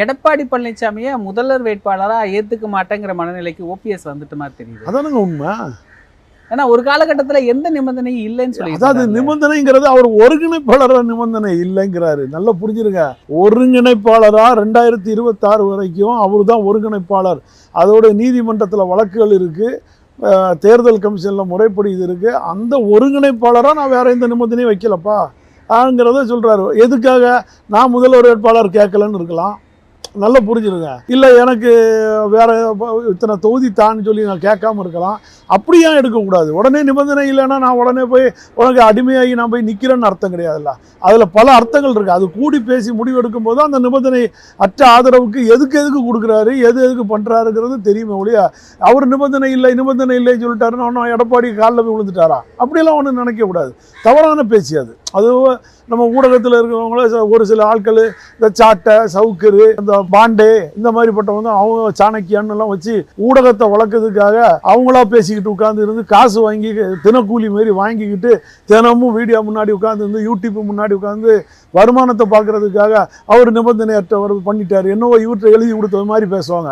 எடப்பாடி பழனிசாமியை முதல்வர் வேட்பாளரா ஏத்துக்க மாட்டேங்கிற மனநிலைக்கு ஓபிஎஸ் வந்துட்டு மாதிரி தெரியுது. அதானுங்க உண்மை? ஏன்னா ஒரு காலகட்டத்துல எந்த நிபந்தனையும் இல்லைன்னு சொல்லி அதாவது நிபந்தனைங்கிறது அவர் ஒருங்கிணைப்பாளர் நிபந்தனை இல்லைங்கிறாரு. நல்லா புரிஞ்சிருங்க. ஒருங்கிணைப்பாளரா ரெண்டாயிரத்தி இருபத்தாறு வரைக்கும் அவர் தான் ஒருங்கிணைப்பாளர். அதோட நீதிமன்றத்தில் வழக்குகள் இருக்கு. தேர்தல் கமிஷனில் முறைப்படி இது இருக்கு. அந்த ஒருங்கிணைப்பாளராக நான் வேற எந்த நிபந்தனையும் வைக்கலப்பா. ஆங்கிறத சொல்றாரு. எதுக்காக? நான் முதல்வர் வேட்பாளர் கேட்கலன்னு இருக்கலாம். நல்லா புரிஞ்சிருங்க. இல்லை எனக்கு வேற இத்தனை தொகுதி தான் சொல்லி நான் கேட்காம இருக்கலாம். அப்படியே எடுக்கக்கூடாது? உடனே நிபந்தனை இல்லைன்னா நான் உடனே போய் உனக்கு அடிமையாகி நான் போய் நிற்கிறேன்னு அர்த்தம் கிடையாதுல்ல. அதில் பல அர்த்தங்கள் இருக்குது அது கூடி பேசி முடிவு எடுக்கும்போது அந்த நிபந்தனை அற்ற ஆதரவுக்கு எதுக்கு எதுக்கு கொடுக்குறாரு எது எதுக்கு பண்ணுறாருங்கிறது தெரியுமே ஒழிய அவர் நிபந்தனை இல்லை நிபந்தனை இல்லைன்னு சொல்லிட்டாருன்னு ஒன்றும் எடப்பாடி காலில் போய் விழுந்துட்டாரா? அப்படியெல்லாம் ஒன்றும் நினைக்கக்கூடாது. தவறான பேசி அது. அதுவும் நம்ம ஊடகத்தில் இருக்கிறவங்கள ச- ஒரு சில ஆட்கள் இந்த சாட்டை சவுக்கரு இந்த பாண்டே இந்த மாதிரிப்பட்டவங்க அவங்க சாணக்கியான்னு வச்சு ஊடகத்தை வளர்க்கறதுக்காக அவங்களா பேசிக்கிட்டு உட்காந்து இருந்து காசு வாங்கி தினக்கூலி மாரி வாங்கிக்கிட்டு தினமும் வீடியோ முன்னாடி உட்காந்து இருந்து யூடியூப் முன்னாடி உட்காந்து வருமானத்தை பார்க்கறதுக்காக அவர் நிபந்தனையற்றவர் பண்ணிட்டார். என்னவோ இவற்றை எழுதி கொடுத்தது மாதிரி பேசுவாங்க.